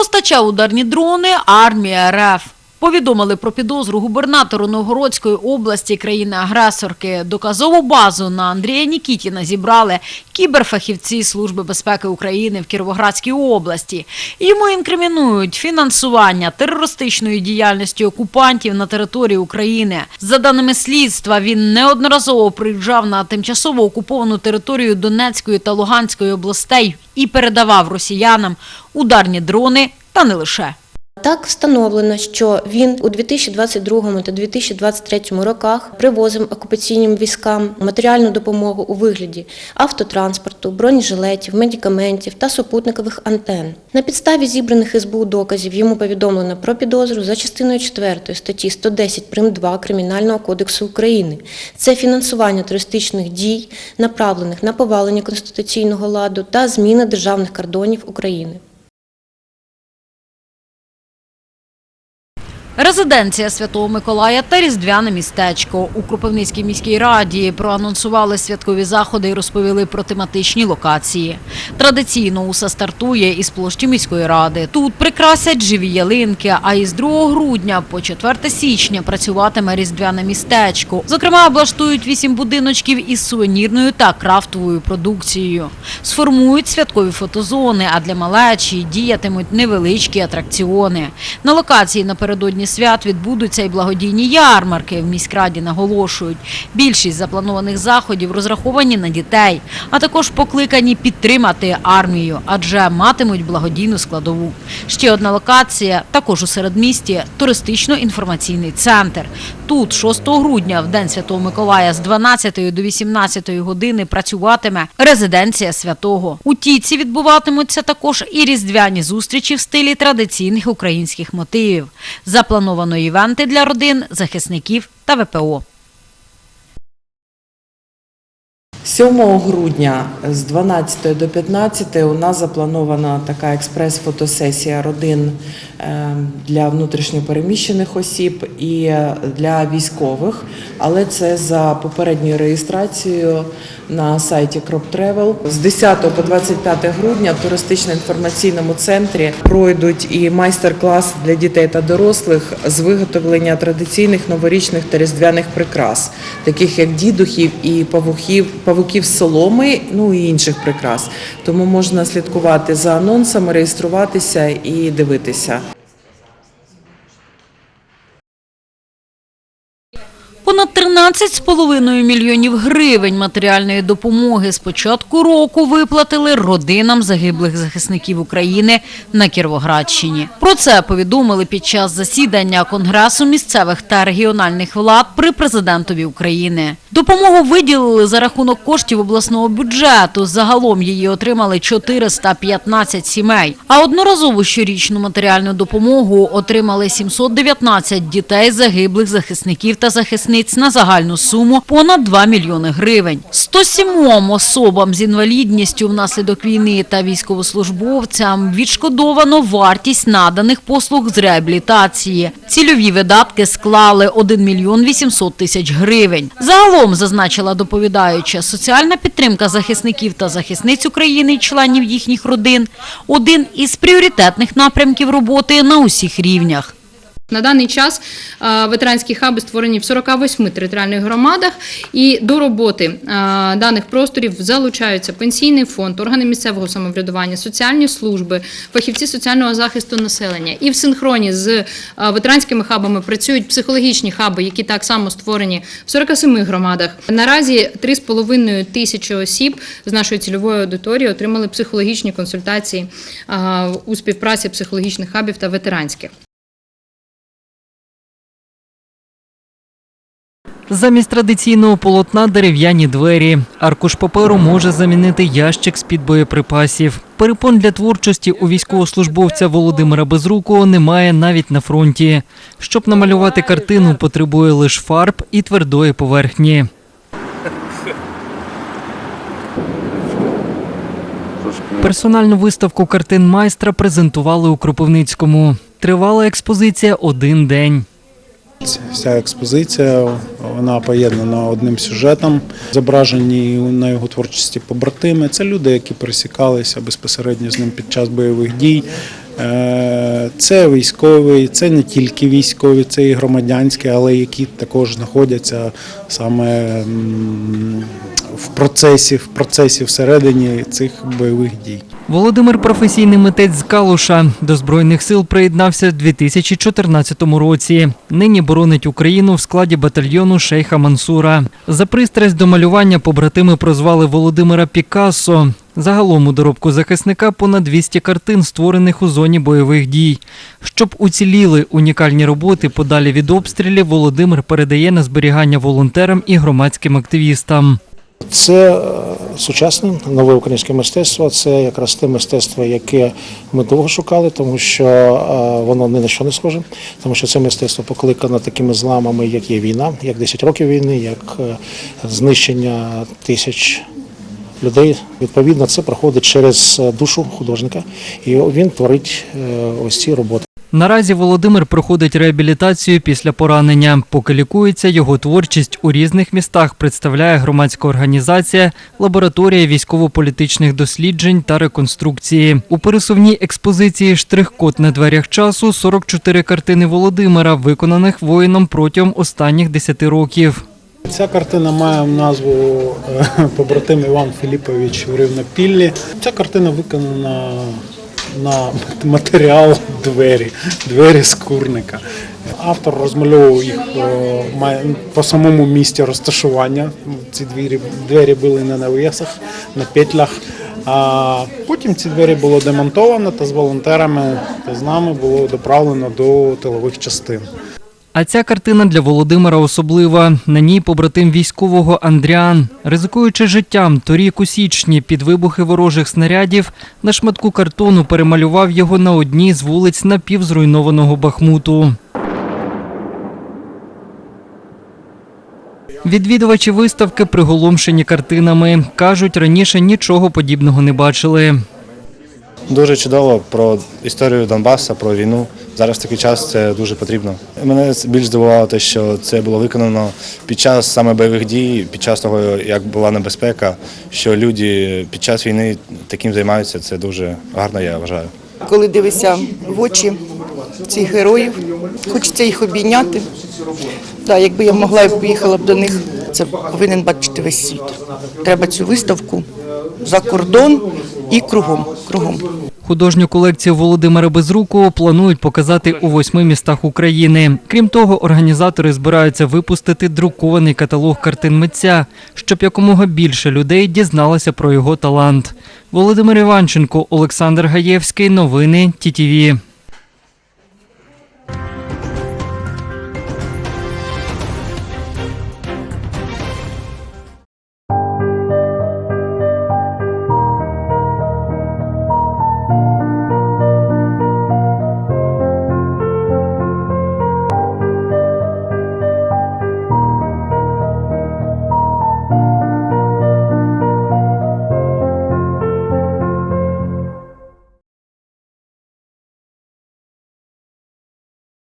Постачав ударні дрони армія РФ. Повідомили про підозру губернатору Новгородської області країни-агресорки. Доказову базу на Андрія Нікітіна зібрали кіберфахівці Служби безпеки України в Кіровоградській області. Йому інкримінують фінансування терористичної діяльності окупантів на території України. За даними слідства, він неодноразово приїжджав на тимчасово окуповану територію Донецької та Луганської областей і передавав росіянам ударні дрони та не лише. Так встановлено, що він у 2022 та 2023 роках привозив окупаційним військам матеріальну допомогу у вигляді автотранспорту, бронежилетів, медикаментів та супутникових антенн. На підставі зібраних СБУ доказів йому повідомлено про підозру за частиною 4 статті 110 прим. 2 Кримінального кодексу України. Це фінансування терористичних дій, направлених на повалення конституційного ладу та зміни державних кордонів України. Резиденція Святого Миколая та Різдвяне містечко. У Кропивницькій міській раді проанонсували святкові заходи і розповіли про тематичні локації. Традиційно усе стартує із площі міської ради. Тут прикрасять живі ялинки, а із 2 грудня по 4 січня працюватиме Різдвяне містечко. Зокрема, облаштують вісім будиночків із сувенірною та крафтовою продукцією. Сформують святкові фотозони, а для малечі діятимуть невеличкі атракціони. На локації напередодні свят відбудуться і благодійні ярмарки. В міськраді наголошують. Більшість запланованих заходів розраховані на дітей, а також покликані підтримати армію, адже матимуть благодійну складову. Ще одна локація, також у середмісті, туристично-інформаційний центр. Тут 6 грудня, в День Святого Миколая, з 12 до 18 години працюватиме резиденція святого. У Тіці відбуватимуться також і різдвяні зустрічі в стилі традиційних українських мотивів. Заплановано івенти для родин, захисників та ВПО. 7 грудня з 12 до 15 у нас запланована така експрес-фотосесія родин для внутрішньопереміщених осіб і для військових, але це за попередньою реєстрацією на сайті CropTravel. З 10 по 25 грудня в туристично-інформаційному центрі пройдуть і майстер-клас для дітей та дорослих з виготовлення традиційних новорічних та різдвяних прикрас, таких як дідухів і павухів, павуків з соломи, ну і інших прикрас. Тому можна слідкувати за анонсами, реєструватися і дивитися. Понад 13,5 мільйонів гривень матеріальної допомоги з початку року виплатили родинам загиблих захисників України на Кіровоградщині. Про це повідомили під час засідання Конгресу місцевих та регіональних влад при президентові України. Допомогу виділили за рахунок коштів обласного бюджету. Загалом її отримали 415 сімей. А одноразову щорічну матеріальну допомогу отримали 719 дітей загиблих захисників та захисниць на загальну суму понад 2 мільйони гривень. 107 особам з інвалідністю внаслідок війни та військовослужбовцям відшкодовано вартість наданих послуг з реабілітації. Цільові видатки склали 1 мільйон 800 тисяч гривень. Загалом, зазначила доповідаюча, соціальна підтримка захисників та захисниць України і членів їхніх родин – один із пріоритетних напрямків роботи на усіх рівнях. На даний час е, ветеранські хаби створені в 48 територіальних громадах, і до роботи е, даних просторів залучаються пенсійний фонд, органи місцевого самоврядування, соціальні служби, фахівці соціального захисту населення. І в синхроні з е, ветеранськими хабами працюють психологічні хаби, які так само створені в 47 громадах. Наразі 3,5 тисячі осіб з нашої цільової аудиторії отримали психологічні консультації у співпраці психологічних хабів та ветеранських. Замість традиційного полотна дерев'яні двері. Аркуш паперу може замінити ящик з-під боєприпасів. Перепон для творчості у військовослужбовця Володимира Безрукого немає навіть на фронті. Щоб намалювати картину, потребує лише фарб і твердої поверхні. Персональну виставку картин майстра презентували у Кропивницькому. Тривала експозиція один день. Ця експозиція вона поєднана одним сюжетом. Зображені на його творчості побратими. Це люди, які пересікалися безпосередньо з ним під час бойових дій. Е, Це військові, це не тільки військові, це і громадянські, але які також знаходяться саме в процесі, в процесі всередині цих бойових дій. Володимир професійний митець з Калуша. До Збройних сил приєднався в 2014 році. Нині боронить Україну в складі батальйону Шейха Мансура. За пристрасть до малювання побратими прозвали Володимира Пікассо. Загалом у доробку захисника понад 200 картин, створених у зоні бойових дій. Щоб уціліли унікальні роботи подалі від обстрілів, Володимир передає на зберігання волонтерам і громадським активістам. Це е, сучасне нове українське мистецтво. Це якраз те мистецтво, яке ми довго шукали, тому що е, воно ні на що не схоже, тому що це мистецтво покликано такими зламами, як є війна, як 10 років війни, як е, знищення тисяч людей. Відповідно, це проходить через душу художника, і він творить ось ці роботи. Наразі Володимир проходить реабілітацію після поранення. Поки лікується, його творчість у різних містах представляє громадська організація Лабораторія військово-політичних досліджень та реконструкції. У пересувній експозиції Штрих-код на дверях часу 44 картини Володимира, виконаних воїном протягом останніх 10 років. Ця картина має назву е, побратим Іван Філіпович врив на піллі. Ця картина виконана на матеріал двері, двері з курника. Автор розмальовував їх по, по самому місці розташування. Ці двері, двері були на навісах, на петлях. А потім ці двері було демонтовано та з волонтерами та з нами було доправлено до тилових частин. А ця картина для Володимира особлива. На ній побратим військового Андріан. Ризикуючи життям, торік у січні під вибухи ворожих снарядів на шматку картону перемалював його на одній з вулиць напівзруйнованого Бахмуту. Відвідувачі виставки приголомшені картинами. Кажуть, раніше нічого подібного не бачили. Дуже чудово про історію Донбаса, про війну. Зараз такий час це дуже потрібно. Мене більш здивувало те, що це було виконано під час саме бойових дій, під час того, як була небезпека, що люди під час війни таким займаються. Це дуже гарно, я вважаю. Коли дивишся в очі цих героїв, хочеться їх обійняти. Да, якби я могла, я поїхала б до них. Це повинен бачити весь світ. Треба цю виставку за кордон і кругом. кругом. Художню колекцію Володимира Безрукова планують показати у восьми містах України. Крім того, організатори збираються випустити друкований каталог картин митця, щоб якомога більше людей дізналося про його талант. Володимир Іванченко, Олександр Гаєвський. Новини ТІТІВІ.